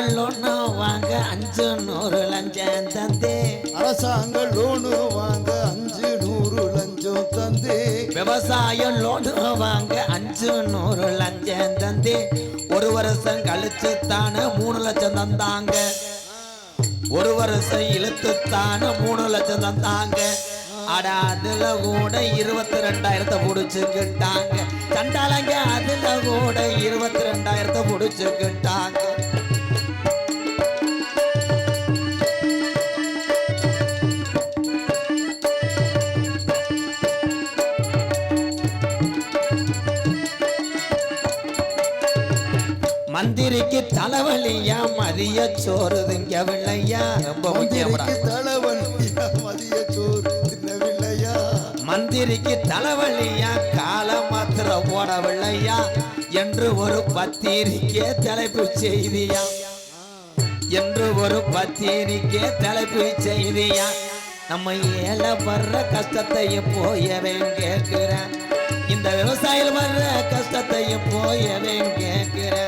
Loan வாங்க அஞ்சு நூறு லஞ்சம் தந்து. அரசாங்க லோனு வாங்க அஞ்சு நூறு லஞ்சம் தந்து. விவசாயம் லோனு வாங்க அஞ்சு நூறு லஞ்சம் தந்து. ஒரு வருஷம் கழிச்சு தானே மூணு லட்சம் தந்தாங்க. ஒரு வருஷம் இழுத்து தானே மூணு லட்சம் தந்தாங்க. அட அதுல கூட இருபத்தி ரெண்டாயிரத்தை புடிச்சுக்கிட்டாங்க. சண்டாளங்க அதுல கூட இருபத்தி ரெண்டாயிரத்தை புடிச்சுக்கிட்டாங்க. மந்திரிக்கு தலைவலியா மதிய சோறு திங்கவில்லையா? ரொம்ப முக்கியம்டா. தலைவலியா மதிய சோறு தின்னவில்லையா மந்திரிக்கு தலைவலியா கால மாத்திர போடவில்லையா? என்று ஒரு பத்திரிக்கை தலைப்பு செய்தியா? என்று ஒரு பத்திரிக்கை தலைப்பு செய்தியா? நம்ம ஏழை வர்ற கஷ்டத்தையும் போயவன் கேட்கிறேன். இந்த விவசாயிகள் வர்ற கஷ்டத்தையும் போயவன் கேட்கிறேன்.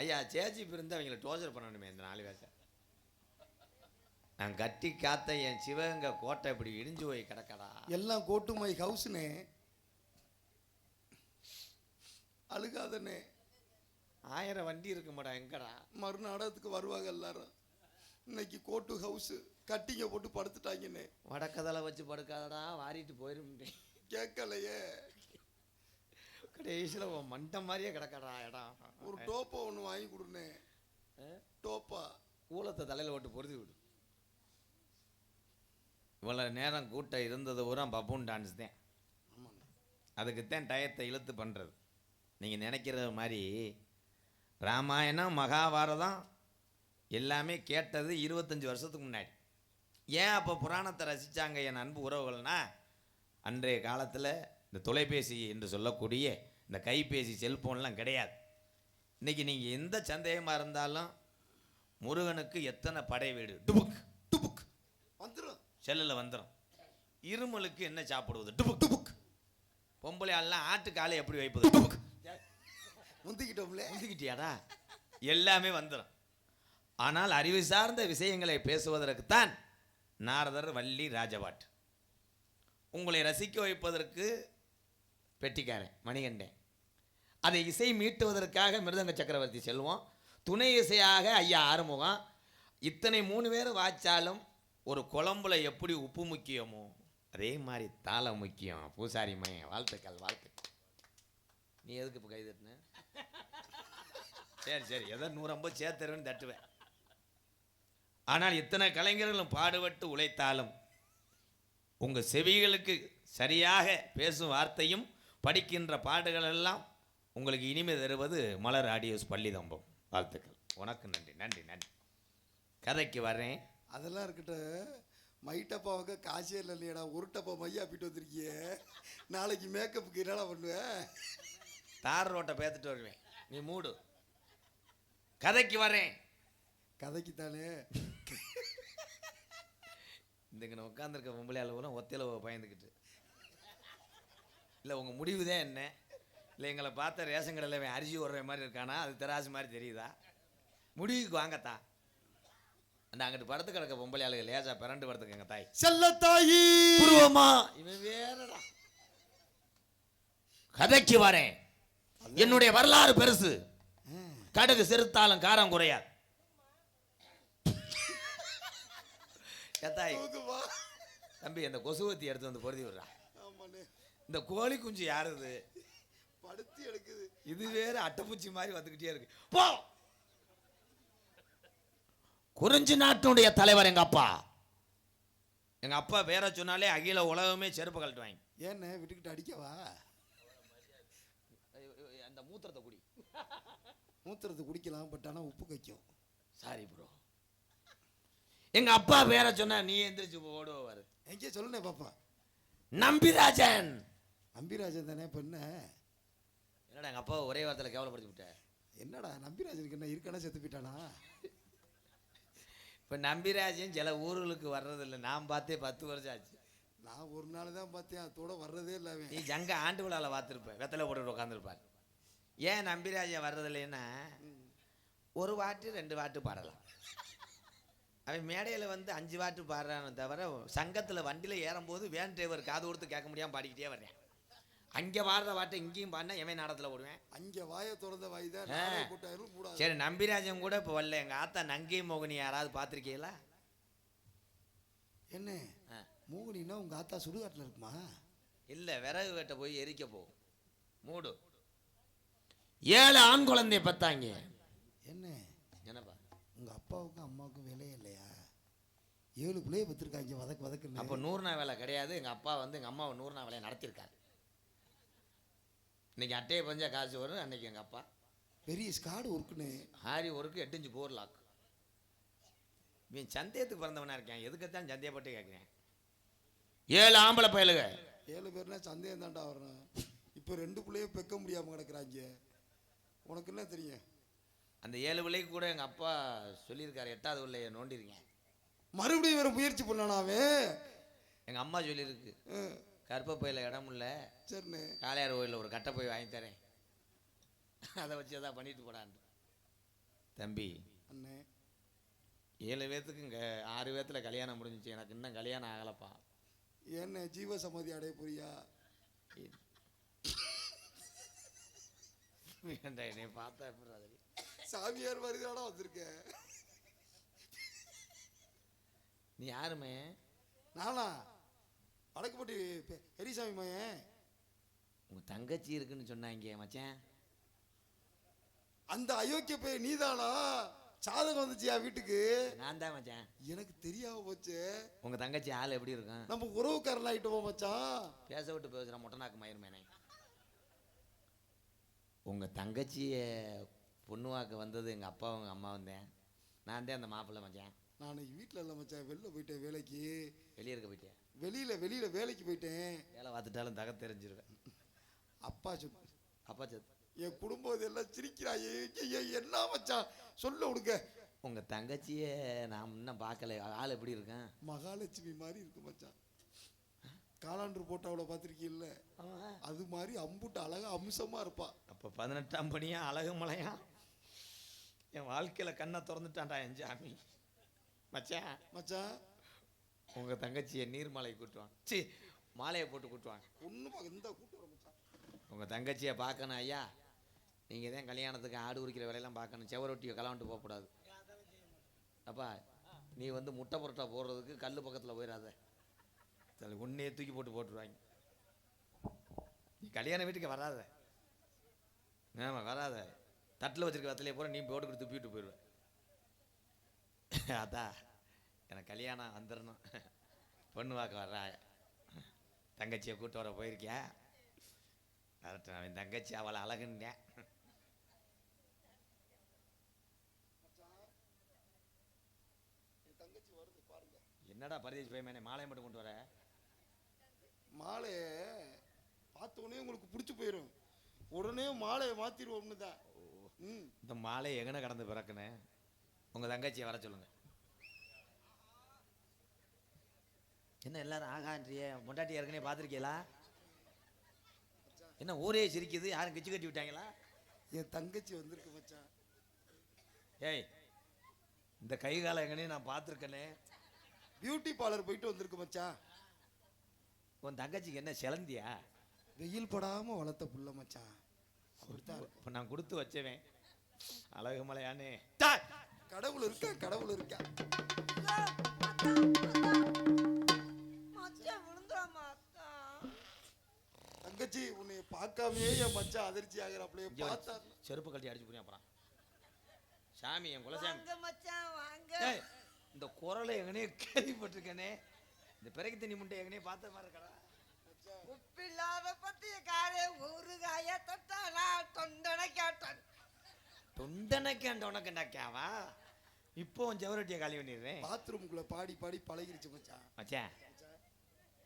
ஐயா சேச்சி பிறந்து அவங்கள டோர்ச்சர் பண்ணணுமே இந்த நாலு பேர்த்த. நான் கட்டி காத்த என் சிவகங்கை கோட்டை இப்படி இடிஞ்சு போய் கிடக்கடா. எல்லாம் கோட்டு மை ஹவுஸ்னே அழுகாதனே. ஆயிரம் வண்டி இருக்க மாட்டா எங்கடா மறுநாடகத்துக்கு வருவாங்க எல்லாரும். இன்னைக்கு கோட்டு ஹவுஸ் கட்டிங்க போட்டு படுத்துட்டாங்கன்னே வடக்கதலை வச்சு படுக்காதடா வாரிட்டு போயிரும் கேட்கலையே. கடைசியில் உன் மண்டை மாதிரியே கிடக்கடா இடம். ஒரு டோப்பா ஒன்று வாங்கி கொடுனே டோப்பா? ஊலத்தை தலையில் ஓட்டு பொருதி விடு. இவ்வளோ நேரம் கூட்டம் இருந்தது பூரா பப்பூன் டான்ஸ் தான். ஆமாண்ணே. அதுக்குத்தான் டயத்தை இழுத்து பண்ணுறது நீங்கள் நினைக்கிறது மாதிரி ராமாயணம் மகாபாரதம் எல்லாமே கேட்டது இருபத்தஞ்சி வருஷத்துக்கு முன்னாடி. ஏன் அப்போ புராணத்தை ரசித்தாங்க என் அன்பு உறவுகள்னா? அன்றைய காலத்தில் இந்த தொலைபேசி என்று சொல்லக்கூடிய இந்த கைபேசி செல்ஃபோன்லாம் கிடையாது. இன்றைக்கி நீங்கள் எந்த சந்தேகமாக இருந்தாலும் முருகனுக்கு எத்தனை படை வீடு? டுபுக் டுபுக். வந்துடும் செல்லில் வந்துடும் இருமலுக்கு என்ன சாப்பிடுவது? டுபுக். டுபுக். பொம்பளை எல்லாம் ஆட்டுக்காலை எப்படி வைப்பது? டுபுக். முந்திக்கிட்டோம்ல? முந்திக்கிட்டியாடா? எல்லாமே வந்துடும் ஆனால் அறிவு சார்ந்த விஷயங்களை பேசுவதற்குத்தான் நாரதர் வள்ளி ராஜபாட். உங்களை ரசிக்க வைப்பதற்கு பெட்டிக்காரன் மணிகண்டன். அதை இசை மீட்டுவதற்காக மிருதங்க சக்கரவர்த்தி செல்வோம். துணை இசையாக ஐயா ஆறுமுகம். இத்தனை மூணு பேர் வாய்ச்சாலும் ஒரு குழம்புல எப்படி உப்பு முக்கியமோ அதே மாதிரி தாளம் முக்கியம். பூசாரி மையம் வாழ்த்துக்கள் வாழ்த்துக்கள். நீ எதுக்கு இப்போ கை சரி சரி. ஏதோ நூறம்பது சேர்த்துருவேன்னு தட்டுவேன். ஆனால் இத்தனை கலைஞர்களும் பாடுபட்டு உழைத்தாலும் உங்கள் செவிகளுக்கு சரியாக பேசும் வார்த்தையும் படிக்கின்ற பாடுகள் எல்லாம் உங்களுக்கு இனிமை தருவது மலர் ஆடியோஸ் பள்ளிதம்பம் வாழ்த்துக்கள். உனக்கு நன்றி நன்றி நன்றி. கதைக்கு வரேன் அதெல்லாம் இருக்கட்டும். மைட்டப்பாவுக்கு காசே இல்லை இல்லையாடா ஒரு டப்பா மையா போயிட்டு வந்திருக்கியே. நாளைக்கு மேக்கப்புக்கு என்னடா பண்ணுவேன் தார் ரோட்டை பேத்துட்டு வருவேன். நீ மூடு. கதைக்கு வரேன் கதைக்கு தானே இந்த உட்காந்துருக்க பொம்பளையால் பூரா ஒத்தையில பயந்துக்கிட்டு. இல்லை உங்கள் முடிவு தான் என்ன? இல்லை எங்களை பார்த்த ரேஷன் கடையில் அரிசி ஓடுற மாதிரி இருக்கானா? அது தெராசு மாதிரி தெரியுதா? முடிவுக்கு வாங்கத்தா. அந்த அங்கிட்டு படுத்து கிடக்க பொம்பளை ஆளுங்க லேசா பிறண்டு படுத்துக்கங்க தாய். செல்லத்தாயி புருவமா இவன் வேறடா. கதைக்கு வரேன். என்னுடைய வரலாறு பெருசு. கடுகு சிறுத்தாலும் காரம் குறையாது. தம்பி அந்த கொசுவத்தி எடுத்து வந்து பொருதி விடுறா. இந்த கோழி குஞ்சு யாருது? படுத்தி எடுக்குது. இது வேற அட்டைப்பூச்சி மாதிரி வந்துகிட்டே இருக்கு. போ! குறிஞ்சி நாட்டினுடைய தலைவர் எங்க அப்பா? எங்க அப்பா பேரை சொன்னாலே அகில உலகமே செருப்பு கழட்டுவாங்க. ஏண்ணே விட்டுக்கிட்டு அடிக்கவா? அந்த மூத்திரத்தை குடி. மூத்திரத்தை குடிக்கலாம் பட் ஆனால் உப்பு கைக்கும். சாரி ப்ரோ எங்க அப்பா பேரை சொன்னா நீ எந்திரிச்சு ஓடுவாரு எங்கே சொல்லுனே பாப்பா. நம்பிராஜன்! நம்பிராஜன் தானே என்ன என்னடா எங்க அப்பா ஒரே வாரத்தில் கேவலப்படுத்தி விட்ட? என்னடா நம்பிராஜனுக்கு என்ன இருக்கானா செத்து போயிட்டானா? இப்போ நம்பிராஜன் சில ஊர்களுக்கு வர்றதில்லை. நான் பார்த்தே பத்து வருஷம் ஆச்சு. நான் ஒரு நாள் தான் பார்த்தேன். அதோட வர்றதே இல்லை நீ ஜங்க ஆண்டு விழாவில் பார்த்துருப்ப வெத்தலை போட்டு உட்காந்துருப்பார் ஏன் நம்பிராஜன் வர்றதில்லைன்னா ஒரு வாட்டு ரெண்டு வாட்டு பாடலாம். அவன் மேடையில் வந்து அஞ்சு வாட்டு பாடுறானே தவிர சங்கத்தில் வண்டியில் ஏறும்போது வேன் டிரைவர் காது கொடுத்து கேட்க முடியாமல் பாடிக்கிட்டே வர்றேன். அங்கே பாடுற வாட்டை இங்கேயும் பாடினா எவன் நாடத்தில் ஓடுவேன் அங்கே வாயை திறந்த வாய் தான். கூட்டாயிரும் கூடாது சரி நம்பிராஜன் கூட இப்போ வரல. எங்கள் ஆத்தா நங்கை மோகினி யாராவது பார்த்துருக்கீங்களா? என்ன? ஆ. மூகுனின்னா உங்க ஆத்தா சுடுகாட்டில் இருக்குமா? இல்லை விறகு வெட்ட போய் எரிக்க போ. மூடு. ஏழு ஆண் குழந்தைய பத்தாங்க. என்ன? என்னப்பா? உங்க அப்பாவுக்கும் அம்மாவுக்கும் வேலையே இல்லையா? ஏழு பிள்ளைய பத்திருக்காங்க வதக்கு வதக்குன்னு. அப்போ நூறு நாள் வேலை கிடையாது. எங்கள் அப்பா வந்து எங்கள் அம்மாவை நூறு நாள் வேலையை நடத்தியிருக்காரு. இன்னைக்கு அட்டையை பஞ்சா காசு வரும் அன்னைக்கு எங்கள் அப்பா. பெரிய ஸ்காடு ஒர்க்குன்னு. ஆரி ஒருக்கு எட்டு இஞ்சு போர் லாக் இவன் சந்தேகத்துக்கு பிறந்தவனா இருக்கேன். எதுக்குத்தான் சந்தேகப்பட்டு கேட்குறேன் ஏழு ஆம்பளை பயலுக. ஏழு பேர்னா சந்தேகம் தான்டா வரணும் இப்போ ரெண்டு பிள்ளையும் பெக்க முடியாம கிடக்குறாங்க. உனக்கு என்ன தெரியும்? அந்த ஏழு பிள்ளைக்கு கூட எங்கள் அப்பா சொல்லியிருக்காரு எட்டாவது பிள்ளைய நோண்டிருக்கேன். மறுபடியும் வேற முயற்சி பண்ணானா அவன்? எங்கள் அம்மா சொல்லியிருக்கு. ஆ, கருப்ப பையில இடம் இல்லை. சரிண்ணே. காளையார் கோயிலில் ஒரு கட்டை போய் வாங்கி தரேன். அதை வச்சு எதாவது பண்ணிட்டு போடான்னு தம்பி. அண்ணே. ஏழு பேர்த்துக்கு இங்கே ஆறு பேர்த்துல கல்யாணம் முடிஞ்சிச்சு. எனக்கு இன்னும் கல்யாணம் ஆகலப்பா. என்ன ஜீவ சமாதி அடைய போறியா? ஏன்டா என்னை பார்த்தா எப்படி சாமியார் வருதாடா வந்திருக்க. நீ யாருமே? நானா? வடக்குப்பட்டி பெ- பெரியசாமி மகன் உங்க தங்கச்சி இருக்குன்னு சொன்னாங்க மச்சான். அந்த அயோக்கிய போய் நீதானா? சாதகம் வந்துச்சியா வீட்டுக்கு? நான் தான் மச்சான். எனக்கு தெரியாம போச்சு. உங்க தங்கச்சி ஆள் எப்படி இருக்கும்? நம்ம உறவுக்காரன் ஆயிட்டோமா மச்சான். பேச விட்டு பேசுகிற மொட்டநாக்கு மயிருமேனே. உங்க தங்கச்சிய பொண்ணு வாக்க வந்தது எங்க அப்பா உங்க அம்மா வந்தேன். நான் தான் அந்த மாப்பிள்ளை மச்சான். நான் வீட்டில் இல்லை மச்சான். வெளில போயிட்டேன் வேலைக்கு. வெளியே இருக்க போயிட்டேன் வெளியில வெளியில வேலைக்கு போயிட்டேன். வேலை பார்த்துட்டாலும் தக தெரிஞ்சிருவேன். அப்பா சொல் அப்பா சத்து என் குடும்பம் இதெல்லாம் சிரிக்கிறாயே என்ன மச்சான்? சொல்ல விடுங்க. உங்க தங்கச்சிய நான் இன்னும் பார்க்கல. ஆள் எப்படி இருக்கேன்? மகாலட்சுமி மாதிரி இருக்கு மச்சான். காலாண்டு போட்டாவோட பார்த்துருக்கீல்ல? அது மாதிரி அம்புட்டு அழகா அம்சமா இருப்பா. அப்போ பதினெட்டாம் பணியா? அழகு மலையா? என் வாழ்க்கையில கண்ணை திறந்துட்டான்டா என் சாமி மச்சான். மச்சான். உங்க தங்கச்சியை நீர்மலை கூட்டுவான் சி மாலையை போட்டு கூட்டுவாங்க. ஒன்றும் இந்த கூட்டு வர மச்சான்? உங்க தங்கச்சியை பார்க்கணும் ஐயா. நீங்க தான் கல்யாணத்துக்கு ஆடு உரிக்கிற வேலையெல்லாம் பார்க்கணும். செவரொட்டியை கலவன்ட்டு போகக்கூடாது. அப்பா நீ வந்து முட்டை புரோட்டா போடுறதுக்கு கல் பக்கத்தில் போயிடாத தலை உன்னையே தூக்கி போட்டு போட்டுருவாங்க. நீ கல்யாண வீட்டுக்கு வராத. ஆமாம் வராத. தட்டில் வச்சிருக்க வத்தலையே பூரா நீ போட்டு கொடுத்து துப்பிட்டு போயிடுவேன் அதான். எனக்கு கல்யாணம் வந்துடணும். பொண்ணு பார்க்க வர்றாங்க தங்கச்சியை கூட்டு வர போயிருக்கியா? கரெக்ட் அவன் தங்கச்சி அவளை அழகுன்னேன். என்னடா பரதேசி பையன் மாலையை மட்டும் கொண்டு வர? மாலையை பார்த்த உடனே உங்களுக்கு பிடிச்சி போயிடும் உடனே மாலையை மாத்திடுவோம்னு தான் இந்த மாலை எங்கன கடந்து பிறக்குன்னு? உங்க தங்கச்சியை வர சொல்லுங்க. என்ன எல்லாரும் ஆகான்றிய பொண்டாட்டி ஏற்கனவே பார்த்துருக்கீங்களா என்ன ஊரே சிரிக்குது? யாரும் கிச்சு கட்டி விட்டாங்களா? என் தங்கச்சி வந்திருக்கு மச்சான். ஏய் இந்த கை காலம் எங்கனே நான் பார்த்துருக்கேனே. பியூட்டி பார்லர் போயிட்டு வந்திருக்கு மச்சான். உன் தங்கச்சிக்கு என்ன சிலந்தியா? வெயில் படாம வளர்த்த புள்ள மச்சான். அப்படித்தான். இப்போ நான் கொடுத்து வச்சவேன். அழகு மலையானே. கடவுள் இருக்கா கடவுள் இருக்கா? தங்கச்சி உன்னை பார்க்காமயே என் மச்சான் அதிர்ச்சி ஆகிறாப்லையே. பார்த்தா செருப்பு கழட்டி அடிச்சு போறேன் அப்புறம். சாமி என் குலசாமி. மச்சான் வாங்க. இந்த குரலை எங்கனே கேள்விப்பட்டிருக்கேனே. இந்த பிறகு தண்ணி முட்டை எங்கனே பார்த்த மாதிரி இருக்கடா. உப்பில்லாத பத்திய காரே ஊறுகாய தொட்டானா? தொண்டனை கேட்டான் தொண்டனைக்கு அந்த உனக்கு நக்காவா இப்போ உன் செவரட்டியை காலி பண்ணிடுறேன். பாத்ரூமுக்குள்ள பாடி பாடி பழகிருச்சு மச்சான். மச்சான்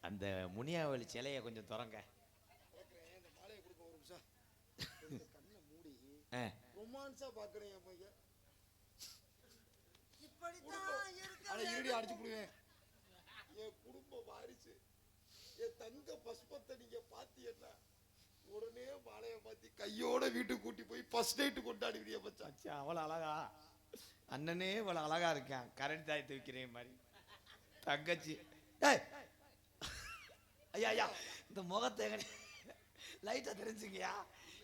அந்த முனியாவளி சிலையை கொஞ்சம் திறங்க இந்த மாலையை கொடுக்க ஒரு நிமிஷம் இந்த கண்ணை மூடி ஆ ரொமான்ஸா பாக்குறேன் என் பையன். இருடி அடிச்சு போடுவேன் என் குடும்ப வாரிசு என் தங்க பஸ்பத்தை நீங்க பாத்தீங்கன்னா உடனே மாலையை மாத்தி கையோட வீட்டுக்கு கூட்டி போய் ஃபர்ஸ்ட் நைட்டு கொண்டாடுவீங்க மச்சான். மச்சான் அவ்வளோ அழகா. அண்ணனே இவ்வளோ அழகா இருக்கான். கரண்ட் தாயத்து வைக்கிறேன் மாதிரி. தங்கச்சி. ஐயா ஐயா இந்த முகத்தை லைட்டாக தெரிஞ்சுங்கயா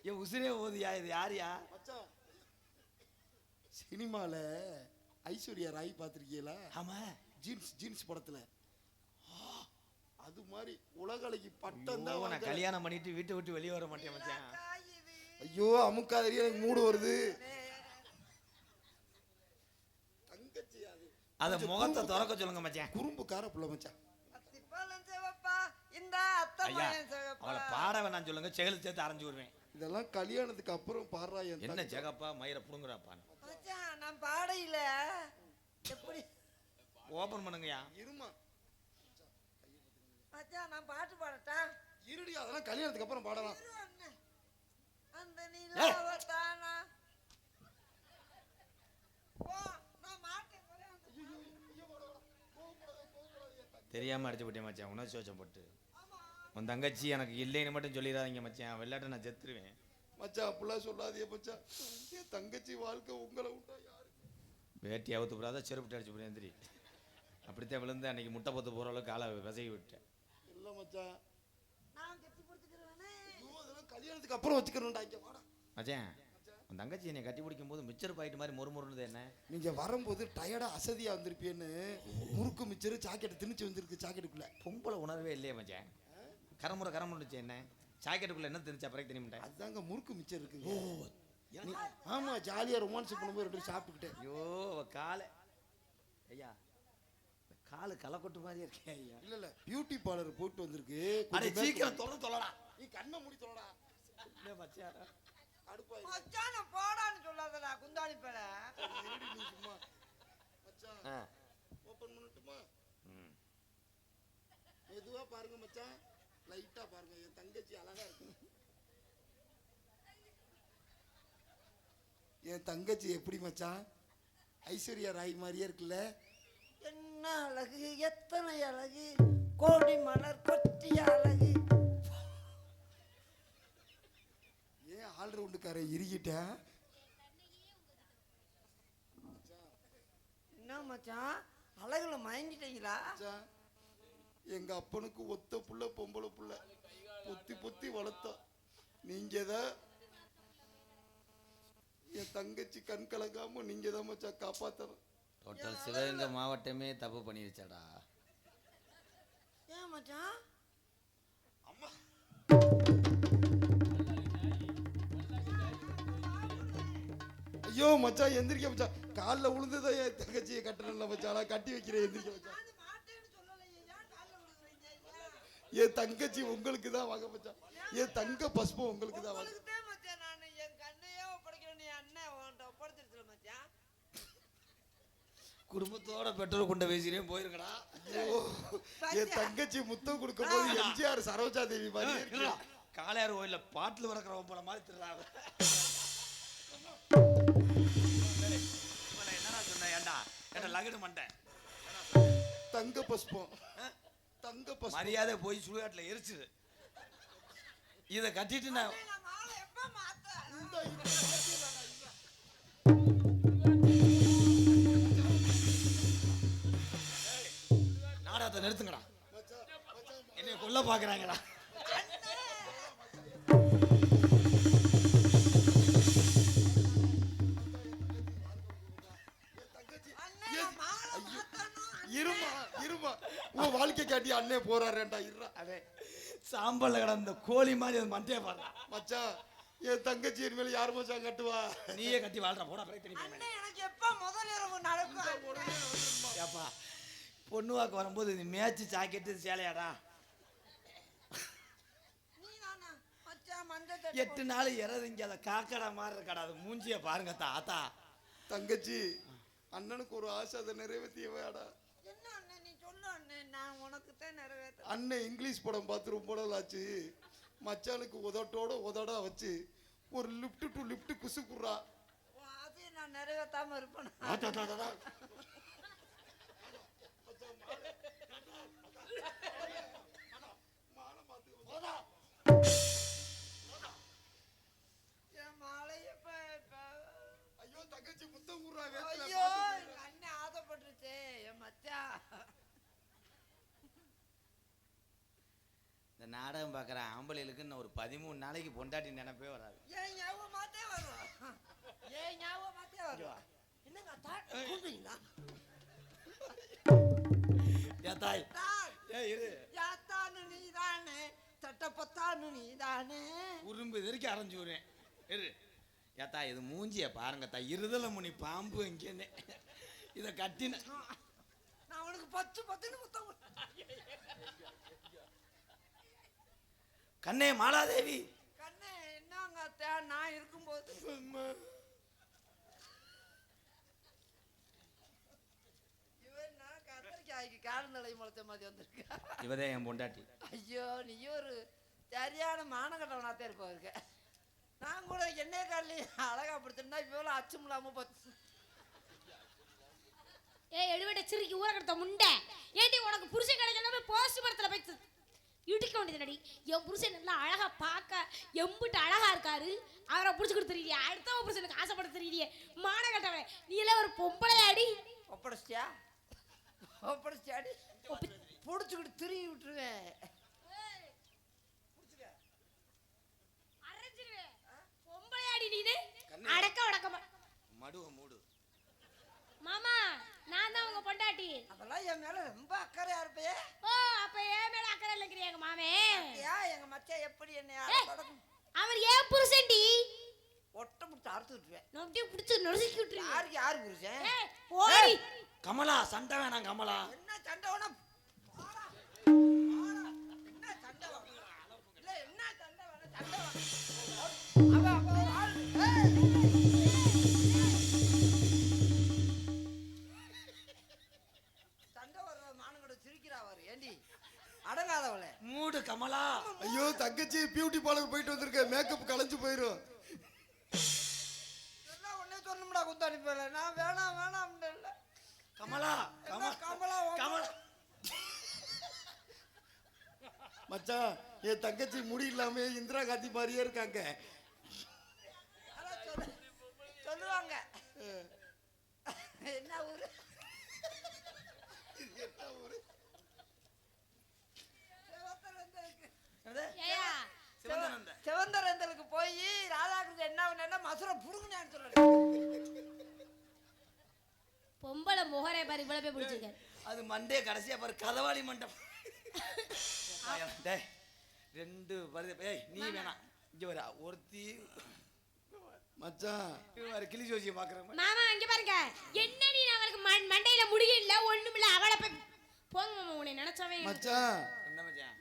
என் உசிரே ஓதியா இது யாருயா? மச்சான். சினிமால ஐஸ்வர்யா ராய் பார்த்திருக்கீங்களா? ஆமா. ஜீன்ஸ் ஜீன்ஸ் படத்துல. அது மாதிரி உலகலைக்கு பட்டம் தான் நான். கல்யாணம் பண்ணிட்டு வீட்டை விட்டு வெளியே வர மாட்டேன் மச்சான். ஐயோ அமுக்காதறியா எனக்கு மூடு வருது. தங்கச்சி அது. அதை முகத்தை திறக்க சொல்லுங்க மச்சான். குறும்புக்கார புள்ள மச்சான். ஐயா அவளை பாட வேணாம் சொல்லுங்க செகல் சேர்த்து அரைஞ்சு விடுவேன் இதெல்லாம் கல்யாணத்துக்கு அப்புறம் பாடுறா என் என்ன. ஜெகப்பா மயிரை புடுங்குறாப்பான்னு மச்சான் நான் பாடையில. எப்படி? ஓபன் பண்ணுங்கய்யா. இருமா. மச்சான் நான் பாட்டு பாடட்டா? இருடி அதெல்லாம் கல்யாணத்துக்கு அப்புறம் பாடலாம். அந்த நிலாவத்தானா தெரியாம அடிச்சு போட்டேன் மச்சான். உணர்ச்சி வச்சம் போட்டு. உன் தங்கச்சி எனக்கு இல்லைன்னு மட்டும் சொல்லிடாதீங்க மச்சான். வெள்ளாட்ட நான் செத்துருவேன். மச்சான் அப்படிலாம் சொல்லாதே மச்சான். என் தங்கச்சி வாழ்க்கை உங்களை விட்டா யாரு? வேட்டி அவுத்து போடாத செருப்பு அடிச்சு போடுறேன் எந்திரி. அப்படித்தான் விழுந்து அன்னைக்கு முட்டை பொத்து போகிற அளவுக்கு காலை விசகி விட்டேன். இல்ல மச்சான். கல்யாணத்துக்கு அப்புறம் வச்சுக்கிறோம்டா இங்க வாடா. மச்சான் உன் தங்கச்சி என்னை கட்டி பிடிக்கும் போது மிச்சர் பாயிட்டு மாதிரி மொறுமொறுனது என்ன? நீங்க வரும்போது டயர்டா அசதியா வந்திருப்பேன்னு முறுக்கு மிச்சரு சாக்கெட் திணிச்சு வந்திருக்கு சாக்கெட்டுக்குள்ள. பொம்பளை உணர்வே இல்லையே மச்சான். கரமுறை கரமுறைச்சு என்ன? சாக்கெட்டுக்குள்ள என்ன தெரிஞ்சா பிறகு தெரியுமாட்டேன் அதுதாங்க முறுக்கு மிச்சர் இருக்குங்க. நீ- ஆமா ஜாலியா ரொமான்ஸ் பண்ணும்போது ரெண்டு சாப்பிட்டுக்கிட்டேன் ஐயோ காலை. ஐயா காலு களக்கொட்டு மாதிரியே இருக்கே ஐயா. இல்ல இல்ல பியூட்டி பார்லர் போட்டு வந்திருக்கு. அடே சீக்கிரம் தொலை தொலைடா நீ கண்ணை மூடி சொல்லடா என்ன மச்சான்? அடுப்பாய் மச்சான் போடான்னு சொல்லாதடா குந்தாணி பேல இருடி நீ சும்மா. மச்சான் ஆ. ஓபன் பண்ணட்டுமா? ம். மெதுவா பாருங்க மச்சான். பாருங்க என் தங்கச்சி அழகா இருக்கு. என் தங்கச்சி எப்படி மச்சான்? ஐஸ்வர்யா ராய் மாதிரியே இருக்குல்ல? என்ன அழகு எத்தனை அழகு. கோடி மலர் கொட்டிய அழகு. ஏன் ஆல் ரவுண்டுக்காரன் இறுகிட்டேன் என்ன மச்சான்? அழகுல மயங்கிட்டீங்களா? எங்க அப்பனுக்கு ஒத்த புள்ள பொம்பளை புள்ள. பொத்தி பொத்தி வளர்த்தோம். நீங்க தான் என் தங்கச்சி கண் கலங்காம நீங்க தான் மச்சான் காப்பாத்தணும். டோட்டல் சிவகங்கை மாவட்டமே தப்பு பண்ணிருச்சாடா ஏன் மச்சான்? ஐயோ மச்சான் எந்திரிக்க மச்சான். காலில் விழுந்துதான் என் தங்கச்சியை கட்டணும்ல மச்சான். கட்டி வைக்கிறேன் எந்திரிக்க மச்சான் அது மாட்டேன்னு சொல்லலையே ஏன் காலில் விழுகுறீங்க என் தங்கச்சி உங்களுக்கு தான் வாங்க மச்சான். என் தங்க பஸ்பம் உங்களுக்கு தான் வாங்க. உங்களுக்குதே மச்சான் நான். என் கண்ணையே ஒப்படைக்கிறேன் நீ அண்ணன் உன்கிட்ட ஒப்படைச்சிருச்சுல மச்சான். குடும்பத்தோட பெட்ரோல் கொண்ட பேசினே போயிருக்கடா என் தங்கச்சி முத்தம் கொடுக்கும் போது எம்ஜிஆர் சரோஜா தேவி மாதிரி காளையார் கோயில்ல பாட்டில் வளர்க்குறவங்க போல மாதிரி திருறாங்க என்னடா சொன்ன ஏண்டா? ஏண்டா லகுடு மண்டேன் தங்க பஸ்பம் தங்க பஸ்பம் மரியாதை போய் சுடுகாட்டில் எரிச்சிரு. இதை கட்டிட்டு நான். நாடகத்தை நிறுத்துங்கடா. என்னை கொல்ல பாக்குறாங்கடா. இருமா? இருமா. உன் வாழ்க்கை காட்டி அண்ணே போறாருடா இருடா. அதே சாம்பல்ல கிடந்த கோழி மாதிரி அது மண்டையை பாடுறா மச்சான் என் தங்கச்சி இனிமேல் யார் மச்சான் கட்டுவா? நீயே கட்டி வாழ்றா போடா பிறகு தெரியுமே அண்ணே எனக்கு எப்ப முதல் இரவு நடக்கும்? ஏப்பா பொண்ணு வாக்கு வரும்போது இது மேய்ச்சி சாக்கெட்டு சேலையாடா. நீ எட்டு நாள் இறதுங்க அதை காக்கடா மாதிரி இருக்காடா அது மூஞ்சிய பாருங்க தாத்தா. தங்கச்சி அண்ணனுக்கு ஒரு ஆசை அதை நிறைவேற்றிய வேடா என்ன அண்ணன் நீ சொல்லு உனக்கு தான் நிறைவேற்ற அண்ணன் இங்கிலீஷ் படம் பார்த்து ரொம்ப நாள் ஆச்சு. மச்சானுக்கு உதட்டோட உதடா வச்சு ஒரு லிஃப்ட் டு லிஃப்ட் குசு குடுறா. அதையும் நான் நிறைவேற்றாம இருப்பேன்? என் மாலையை ஐயோ தங்கச்சி முத்தம் குடுறா ஐயோ அண்ணன் ஆசைப்பட்டுருச்சே என் மச்சான். நாடகம் பார்க்குற ஆம்பளைகளுக்கு இன்னும் ஒரு பதிமூணு நாளைக்கு பொண்டாட்டி நினைப்பே வராது. ஏன் ஞாபகமாத்தே வரும்? ஏன் ஞாபகமாத்தே வரும்? என்னங்க அத்தா கூப்பிட்டீங்களா ஏன் தாய். தாய், ஏ இரு. யாத்தானு நீதானே சட்டப்பத்தானு நீதானே. உரும்பு இதற்கு அரைஞ்சு விடுவேன் இரு. ஏத்தா இது மூஞ்சிய பாருங்கத்தா இருதல முனி பாம்பு எங்கேன்னு இதை கட்டின நான் உனக்கு பத்து பத்துன்னு முத்தம். கண்ணே மாலாதேவி. கண்ணே என்னங்க அத்தா? நான் இருக்கும்போது. கத்திரிக்காய்க்கு காலந்தலை முளைச்ச மாதிரி வந்திருக்கா இவதே என் பொண்டாட்டி. ஐயோ நீ ஒரு சரியான மானகட்டவனாத்தே இருப்ப இருக்க நான் கூட எண்ணெய் காலி அழகா பிடிச்சிருந்தா இவ்வளோ அச்சம் இல்லாம போச்சு. ஏய் எடுவட சிரிக்கி ஊற கடத்த முண்டை. ஏண்டி உனக்கு புருஷன் கிடைக்கணும் போஸ்ட் மரத்துல போய் இடிக்க வேண்டியது நடி என் புருஷன் நல்லா அழகா பார்க்க எம்புட்டு அழகா இருக்காரு. அவரை புடிச்சு கொடுத்துருக்கிய அடுத்தவன் புருஷனுக்கு ஆசைப்பட தெரியலையே மான கட்டவனே. நீ எல்லாம் ஒரு பொம்பளை அடி ஒப்படைச்சியா ஒப்படைச்சியாடி பிடிச்சிக்கிட்டு திரும்பி விட்டுருவேன். அரைஞ்சிருவேன் பொம்பளை அடி நீனு. அடக்க உடக்கமா. மடுவ மூடு. மாமா உங்க பொண்டாட்டி? அதெல்லாம் என் மேல ரொம்ப அக்கறையா இருப்பே ஓ அப்ப ஏன் மேல அக்கறை இல்லைங்கிறியா எங்க மாமே? ஏன் எங்க மச்சான் எப்படி என்னை அவர் ஏன் புருஷன்டி? ஒட்டை முடிச்சு அறுத்து விட்டுருவேன். அப்படியே பிடிச்சி நொறுக்கி விட்டுருவேன் யாருக்கு யாரு புருஷன்? ஓடி கமலா சண்டை வேணாம் கமலா. என்ன சண்டை வேணா அடங்காதவளே மூடு கமலா. ஐயோ தங்கச்சி பியூட்டி பார்லர் போயிட்டு வந்திருக்க. மேக்கப் கலைஞ்சு போயிரும். எல்லாம் உடனே சொல்லணும்டா குத்தாடி போல நான் வேணாம் வேணாம் இல்ல. கமலா கம கமலா உன் கமலா. மச்சான் என் தங்கச்சி முடி இல்லாம இந்திரா காந்தி மாதிரியே இருக்காங்க அதான் சொல்லு- சொல்லுவாங்க என்ன ஊரு சிவத்தரந்தலுக்கு. ஏயா சிவந்தானந்த சிவந்தரந்தலுக்கு போய் ராதாகிருஷ்ணன் என்ன பண்ணா மசுரை புடுங்கினான்னு சொல்லு பொம்பளை முகரை பாரு இவ்வளவு போய் பிடிச்சிருக்க அது மண்டே கடைசியா பாரு கதவாளி மண்டபம். ரெண்டு வருது. ஏய் நீ வேணாம். இங்க வர ஒருத்தி மச்சான் கிளி ஜோசியை பாக்குற மாதிரி. மாமா இங்க பாருங்க. என்ன நீ அவளுக்கு மண் மண்டையில முடியல ஒண்ணுமில்ல அவளை போய் போங்க மாமா உன்னை நினைச்சவே மச்சான்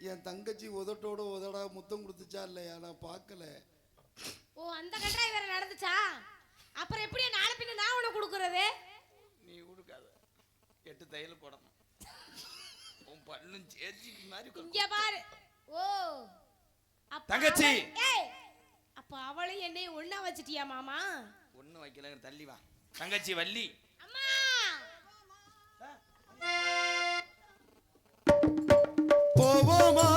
என் தங்கச்சி உதட்டோட உதடா முத்தம் கொடுத்துச்சா இல்லையா? நான் பார்க்கல. ஓ அந்த கட்டாய் வேற நடந்துச்சா? அப்புறம் எப்படி நாளை பின்ன நான் உனக்கு கொடுக்கறது? நீ கொடுக்காத எட்டு தையல் போடணும். உன் பல்லும் சேர்ச்சி மாதிரி இங்க பாரு. ஓ அப்ப தங்கச்சி. அப்ப அவளையும் என்னையும் ஒண்ணா வச்சிட்டியா மாமா? ஒண்ணும் வைக்கல தள்ளி வா. தங்கச்சி வள்ளி அம்மா போவோமா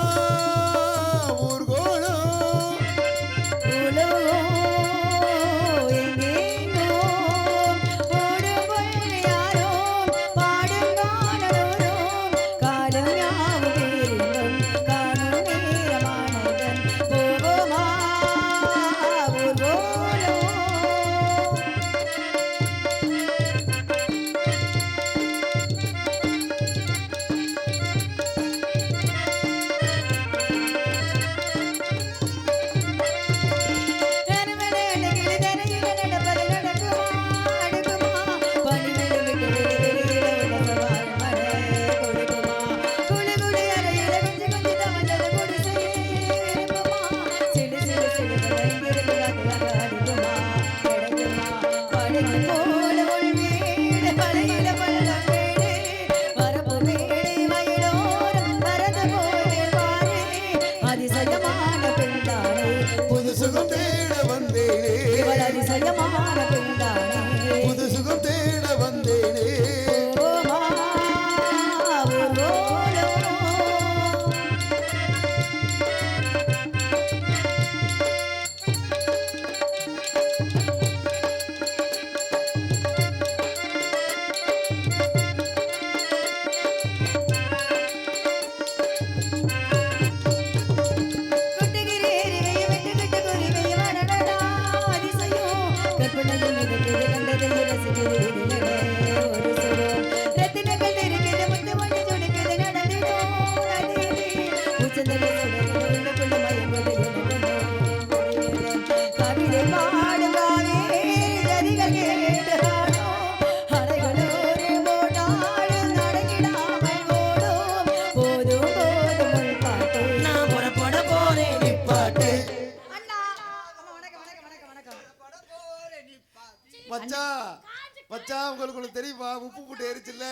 உங்களுக்கு ஒண்ணு தெரியுமா? உப்பு போட்டு எரிச்சுல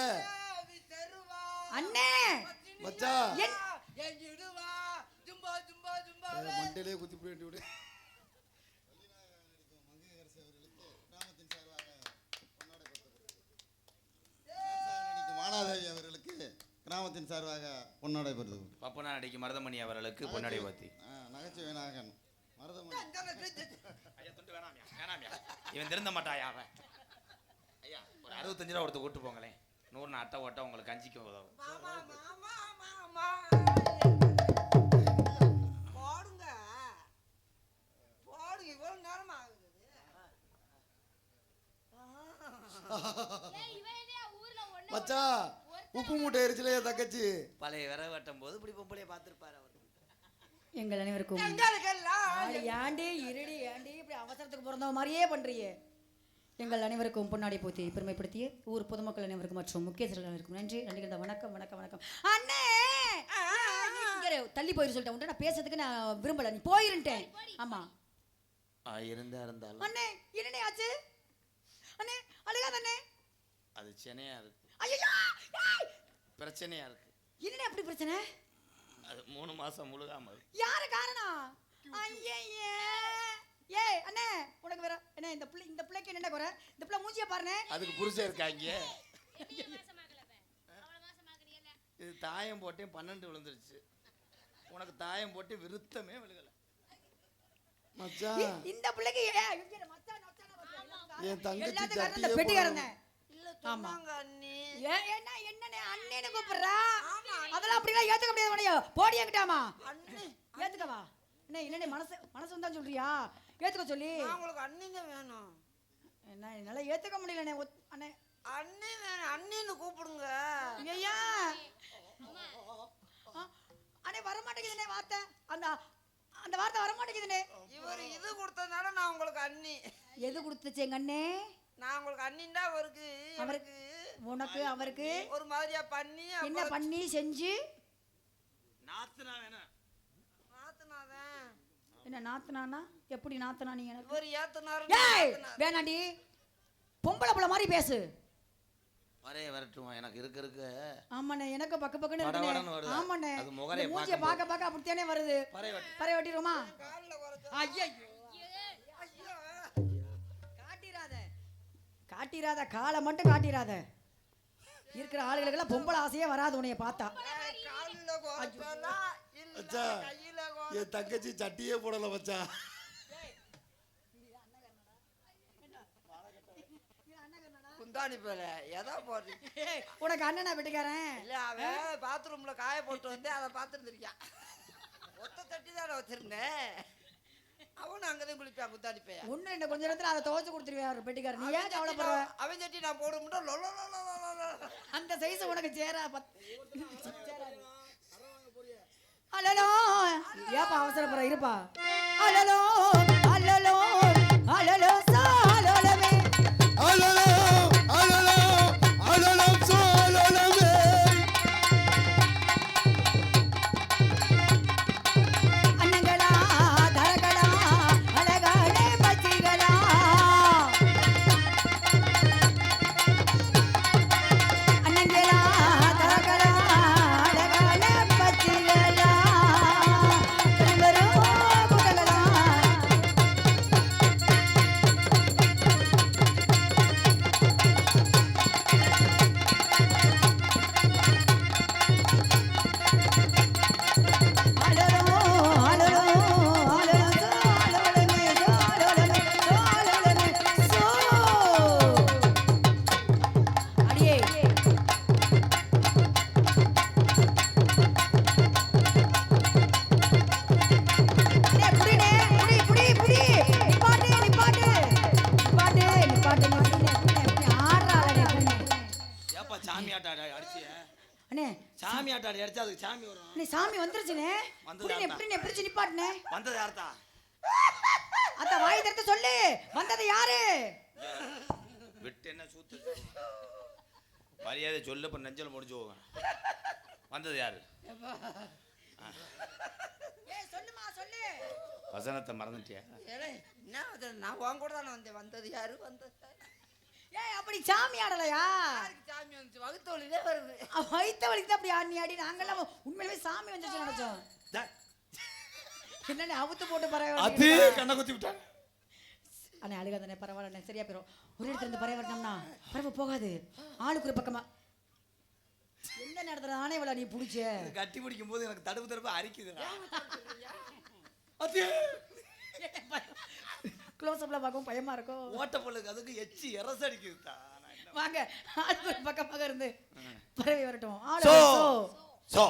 அது தெருவா அண்ணே மச்சான் மண்டையிலே குத்தி போய் வேண்டி விடு. மாலாதேவி அவர்களுக்கு கிராமத்தின் சார்பாக பொன்னாடை பெறுது பப்பனா அடிக்கு மருதமணி அவர்களுக்கு பொன்னாடி பத்தி. நகைச்சுவை நாயகன். மருதமணி. இவன் திருந்த மாட்டாயா அவன்? அறுபத்தஞ்சு ரூபா கொடுத்து கூட்டு போங்களேன். நூறு நான் அட்டை ஓட்ட உங்களுக்கு கஞ்சிக்கு உதவும். மாமா மாமா மாமா போடுங்க. போடுங்க இவ்வளவு நேரம் ஆகுது. மச்சான் உப்பு மூட்டை எரிச்சுல என் தங்கச்சி? பழைய விர வெட்டும் போது இப்படி பொம்பளைய பார்த்துருப்பாரு அவர். எங்கள் அனைவருக்கும் ஆடி ஏண்டி இருடி ஏண்டி இப்படி அவசரத்துக்கு பிறந்த மாதிரியே பண்றியே எங்கள் அனைவருக்கும் பொன்னாடி போத்தி பெருமைப்படுத்திய ஊர் பொதுமக்கள் அனைவருக்கும் மற்றும் முக்கியஸ்தர்கள் அனைவருக்கும் நன்றி. நன்றி வணக்கம் வணக்கம் வணக்கம். அண்ணே! தள்ளி போயிரு சொல்லிட்டேன். உன்ட்ட நான் பேசுறதுக்கு நான் விரும்பல. நீ போயிருன்ட்டேன். ஆமா. இருந்தா இருந்தாலும். அண்ணே என்னண்ணே ஆச்சு? அண்ணே அழுகாத அண்ணே அது சென்னையா இருக்கு. ஐயோ பிரச்சனையா இருக்கு. என்னண்ணே அப்படி பிரச்சனை? அது மூணு மாசம் முழுகாம இருக்கு. யாரு காரணம்? ஐயே ஏய் அண்ணே உனக்கு வேற என்ன இந்த பிள்ளை இந்த பிள்ளைக்கு என்ன குறை? இந்த பிள்ளை மூஞ்சிய பாருண்ணே. அதுக்கு புருஷன் இருக்காங்க? இது தாயம் போட்டேன் பன்னெண்டு விழுந்துருச்சு. உனக்கு தாயம் போட்டு விருத்தமே விழுகல. மச்சான். இந்த பிள்ளைக்கு. என் தங்கச்சி சட்டியே பெட்டிக்காரன் தான். இல்ல ஆமா. சொன்னாங்க அண்ணி. ஏ, என்ன என்னண்ணே அண்ணேன்னு கூப்பிடுறா? அதெல்லாம் அப்படிலாம் ஏத்துக்க முடியாது உனைய போடி என்கிட்டாமா அண்ணி ஏத்துக்கவா? என்ன மனசு மனசு வந்தா சொல்றியா? ஏத்துக்க சொல்லி. நான் உங்களுக்கு அண்ணிங்க வேணும். என்ன என்னால ஏத்துக்க முடியலண்ணே ஒத்- அண்ணே. அண்ணி வேணும் அண்ணின்னு கூப்பிடுங்க. ஐயா அண்ணே வர மாட்டேங்குதுண்ணே வார்த்தை. அந்த அந்த வார்த்தை வர மாட்டேங்குதுண்ணே இவர் இது கொடுத்ததுனால நான் உங்களுக்கு அண்ணி. எது கொடுத்துச்சு எங்க அண்ணே? நான் உங்களுக்கு அண்ணின்டா அவருக்கு அவருக்கு உனக்கு அவருக்கு. ஒரு மாதிரியா பண்ணி என்ன பண்ணி செஞ்சு? நாத்துனா வேணாம் நாத்துனாதான் என்ன நாத்துனானா எப்படி நாத்துனா நீ எனக்கு? இவர் ஏத்துனாரு ஏய்! வேணாண்டி. பொம்பளை புள்ள மாதிரி பேசு. வரைய வரட்டுமா எனக்கு இருக்க இருக்க. ஆமாண்ணே எனக்கு பக்க பக்கன்னு வருதா? ஆமாண்ணே. அது இந்த மூஞ்சிய பார்க்க பார்க்க அப்படித்தானே வருது. பறைய வட்டு. பறை ஐயோ ஐயோ. காட்டிராத. காட்டிராத. காலை மட்டும் காட்டிராத. இருக்கிற ஆளுகளுக்கெல்லாம் பொம்பளை ஆசையே வராது உன்னைய பார்த்தா. குறை- என் தங்கச்சி சட்டியே போடல மச்சான். குந்தாணி பேல எதா போடுறீங்க உனக்கு அண்ணனா வெட்டிக்காரன்? இல்ல அவன் பாத்ரூம்ல காய போட்டு வந்து அதை பார்த்துருந்துருக்கான். ஒத்த தட்டி தானே வச்சிருந்தேன். அவனும் அங்கதான் குளிப்பான் குத்தாடி பைய. ஒண்ணு என்ன கொஞ்ச நேரத்துல அதை துவைச்சு கொடுத்துருவேன் அவர் பெட்டிக்காரன் நீ ஏன் கவலைப்படுற? அவன் சட்டி நான் போட முடியும் அந்த சைஸ் உனக்கு சேரா பத் அலலோ. ஏப்பா அவசரப்படுற இருப்பா. அலலோ அலலோ அலலோ. நிப்பாட்டுனே வந்தது யார்த்தா? அத்த வாய் திறந்து சொல்லு. வந்தது யாரு? விட்டு என்ன சூத்து? மரியாதை சொல்லு இப்ப நெஞ்சல் முடிஞ்சு போவேன் வந்தது யாரு? ஏய் சொல்லுமா சொல்லு. வசனத்தை மறந்துட்டியா? என்ன அது? நான் உன் கூட தானே வந்தேன். வந்தது யாரு? வந்தது? ஏய் அப்படி சாமி ஆடலையா? யாருக்கு சாமி வந்துச்சு? வகுத்து வலிதே வருது. அவ வயித்த வலிக்கு அப்படி ஆடி ஆடி நாங்கெல்லாம் உண்மையிலேயே சாமி வந்துச்சு நினைச்சோம். என்னண்ணே அவுத்து போட்டு அது பறவை கண்ணை குத்தி விட்டாங்க அண்ணே அழுகாதண்ணே பரவாயில்லண்ணே சரியா போயிடும் ஒரு இடத்துல இருந்து பறவை வரணும்னா பறவை போகாது. ஆளுக்கு ஒரு பக்கமா. எந்த நேரத்துல நானே இவ்வளோ நீ பிடிச்ச. கட்டி பிடிக்கும் போது எனக்கு தடுப்பு தடுப்பு அரிக்குதுடா. அது க்ளோஸ் அப்ல பார்க்கவும் பயமா இருக்கும். ஓட்ட பொருளுக்கு அதுக்கு எச்சி எரசு என்ன வாங்க ஆளுக்கு ஒரு பக்கமாக இருந்து பறவை வரட்டும். ஆளு சோ. சோ.